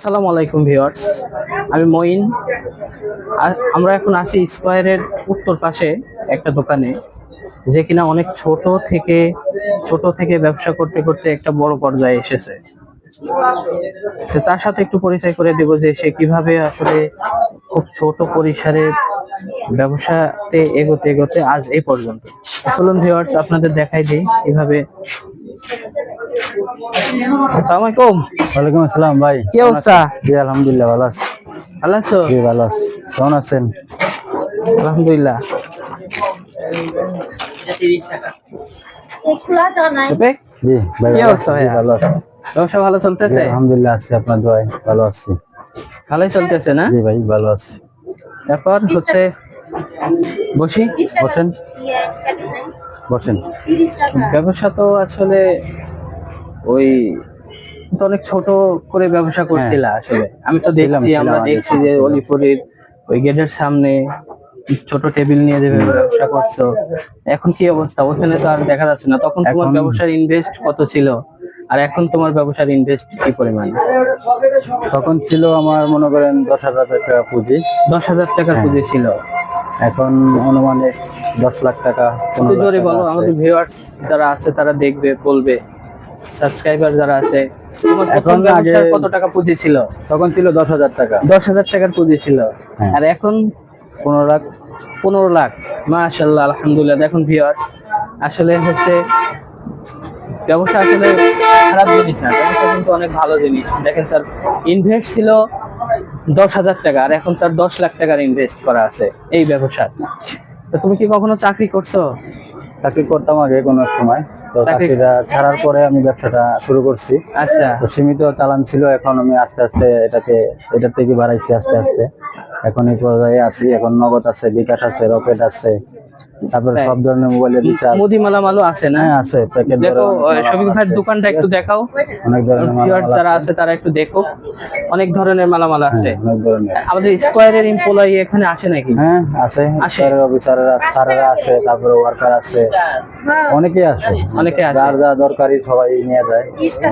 আসসালামু আলাইকুম ভিউয়ার্স। আমি মঈন। আমরা এখন আছি স্কোয়ারের উত্তর পাশে একটা দোকানে, যে কিনা অনেক ছোট থেকে ছোট থেকে ব্যবসা করতে করতে একটা বড় পর্যায়ে এসেছে। তো তার সাথে একটু পরিচয় করে দেব যে সে কীভাবে আসলে খুব ছোট পরিসরে ব্যবসাতে এগোতে এগোতে আজ এই পর্যন্ত। চলুন ভিউয়ার্স, আপনাদের দেখাই দিই কীভাবে আসসালামু আলাইকুম ওয়ালাইকুম আসসালাম ভাই। কি অবস্থা? জি আলহামদুলিল্লাহ ভালো আছি। ভালো আছো? জি ভালো আছি। কেমন আছেন? আলহামদুলিল্লাহ। জি ভাই? ভালো আছি। ব্যবসা ভালো চলতেছে? আলহামদুলিল্লাহ আছি আপনার দোয়ায় ভালো আছি। ভালোই চলতেছে না? জি ভাই ভালো আছি। তারপর হচ্ছে বসি বসেন। বসেন। ব্যবসা তো আসলে ওই তো অনেক ছোট করে ব্যবসা করছিল আসলে। আমি তো হ্যাঁ। দেখছি আমরা দেখছি যে অলিপুরের ওই গেটের সামনে ছোট টেবিল নিয়ে যেভাবে ব্যবসা করছ। এখন কি অবস্থা? ওখানে তো আর দেখা যাচ্ছে না। তখন তোমার ব্যবসার ইনভেস্ট কত ছিল? আর এখন তোমার ব্যবসার ইনভেস্ট কি পরিমাণ? তখন ছিল আমার মনে করেন দশ হাজার টাকা পুঁজি। দশ হাজার টাকার হ্যাঁ। পুঁজি ছিল। এখন অনুমানে দশ লাখ টাকা জোরে বলো আমাদের ভিউয়ার্স যারা আছে তারা দেখবে বলবে। সাবস্ক্রাইবার যারা আছে এখন এখন আগে- কত টাকা পুঁজি ছিল? তখন ছিল দশ হাজার টাকা। দশ হাজার টাকার পুঁজি ছিল। হ্যাঁ। আর এখন পনেরো লাখ পনেরো লাখ। মাশাল্লাহ আলহামদুলিল্লাহ। দেখুন ভিউয়ার্স আসলে হচ্ছে ব্যবসা আসলে খারাপ জিনিস না ব্যবসা কিন্তু অনেক ভালো জিনিস। দেখেন তার ইনভেস্ট ছিল দশ হাজার টাকা আর এখন তার দশ লাখ টাকার ইনভেস্ট করা আছে এই ব্যবসা তুমি কি কখনো চাকরি করছ? চাকরি করতাম আগে কোনো এক সময়। তো চাকরিটা ছাড়ার পরে আমি ব্যবসাটা শুরু করছি। আচ্ছা। তো সীমিত চালান ছিল এখন আমি আস্তে আস্তে এটাকে এটার থেকে বাড়াইছি আস্তে আস্তে। এখন এই পর্যায়ে আছি এখন নগদ আছে বিকাশ আছে রকেট আছে। তারপরে সব ধরনের মোবাইলের রিচার্জ মুদি মালামালও আছে না? হ্যাঁ আছে প্যাকেট দেখো শফিক ভাইয়ের দোকানটা একটু দেখাও। অনেক ধরনের যারা আছে। তারা একটু দেখো। অনেক ধরনের মালামাল আছে। হ্যাঁ, আমাদের স্কোয়ারের এমপ্লয়ি এখানে আসে নাকি? হ্যাঁ আছে আসে? স্যারের অফিসাররা স্যারেরা আছে তারপরে ওয়ার্কার আছে অনেকে আছে অনেকে। যার যা দরকারি সবাই নিয়ে যায়।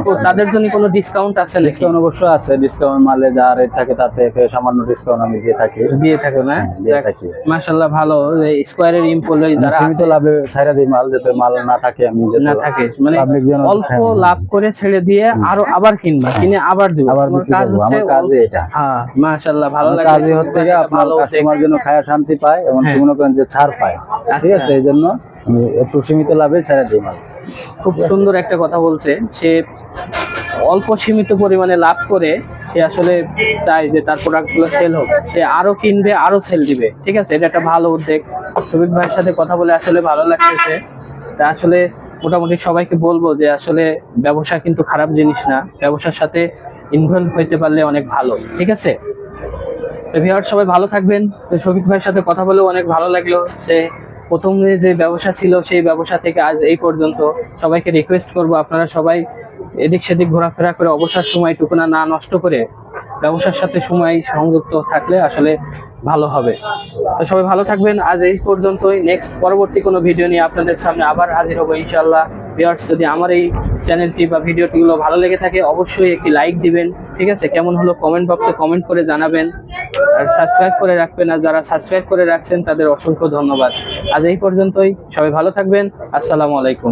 তো তাদের জন্য কোনো ডিসকাউন্ট আছে নাকি? ডিসকাউন্ট অবশ্য আছে। ডিসকাউন্ট মালে যা রেট থাকে তাতে সামান্য ডিসকাউন্ট আমি দিয়ে থাকি। দিয়ে থাকে না? হ্যাঁ, দিয়ে থাকি। মাশাল্লাহ ভালো। স্কোয়ারের এমপ্লয়ি যারা সীমিত লাভে ছাইরা দিই মাল যাতে মাল না থাকে আমি যাতে না থাকে। মানে অল্প হ্যাঁ, লাভ করে ছেড়ে দিয়ে আরও আবার কিনবা কিনে আবার দিবা। আবার কাজ হচ্ছে আমার এটা। হ্যাঁ মাশাল্লাহ ভালো লাগে কাজই হচ্ছে গিয়ে আপনার কাস্টমার যেন খায়া শান্তি পায় এবং হ্যাঁ। মনে করেন যে ছাড় পায়। ঠিক আচ্ছা। আছে এই জন্য একটু সীমিত লাভে ছেড়ে দিই মাল। খুব সুন্দর একটা কথা বলছে। সে অল্প সীমিত পরিমাণে লাভ করে সে আসলে চায় যে তার প্রোডাক্টগুলো সেল হোক। সে আরও কিনবে, আরও সেল দিবে। ঠিক আছে? এটা একটা ভালো উদ্যোগ। সুবিক ভাইয়ের সাথে কথা বলে আসলে ভালো লাগতেছে। তা আসলে মোটামুটি সবাইকে বলব যে আসলে ব্যবসা কিন্তু খারাপ জিনিস না। ব্যবসার সাথে ইনভলভ হইতে পারলে অনেক ভালো। ঠিক আছে? ভিউয়ার সবাই ভালো থাকবেন। শফিক ভাইয়ের সাথে কথা বলেও অনেক ভালো লাগল যে প্রথমে যে ব্যবসা ছিল সেই ব্যবসা থেকে আজ এই পর্যন্ত সবাইকে রিকোয়েস্ট করব আপনারা সবাই এদিক সেদিক ঘোরাফেরা করে অবসর সময় টুকুনা না নষ্ট করে ব্যবসার সাথে সময় সংযুক্ত থাকলে আসলে ভালো হবে। তো সবাই ভালো থাকবেন। আজ এই পর্যন্তই। নেক্সট পরবর্তী কোনো ভিডিও নিয়ে আপনাদের সামনে আবার হাজির হব ইনশাল্লাহ ভিউয়ার্স যদি আমার এই চ্যানেলটি বা ভিডিওটিগুলো ভালো লেগে থাকে, অবশ্যই একটি লাইক দিবেন। ঠিক আছে? কেমন হলো কমেন্ট বক্সে কমেন্ট করে জানাবেন। আর সাবস্ক্রাইব করে রাখবেন। আর যারা সাবস্ক্রাইব করে রাখছেন, তাদের অসংখ্য ধন্যবাদ। আজ এই পর্যন্তই। সবাই ভালো থাকবেন। আসসালামু আলাইকুম।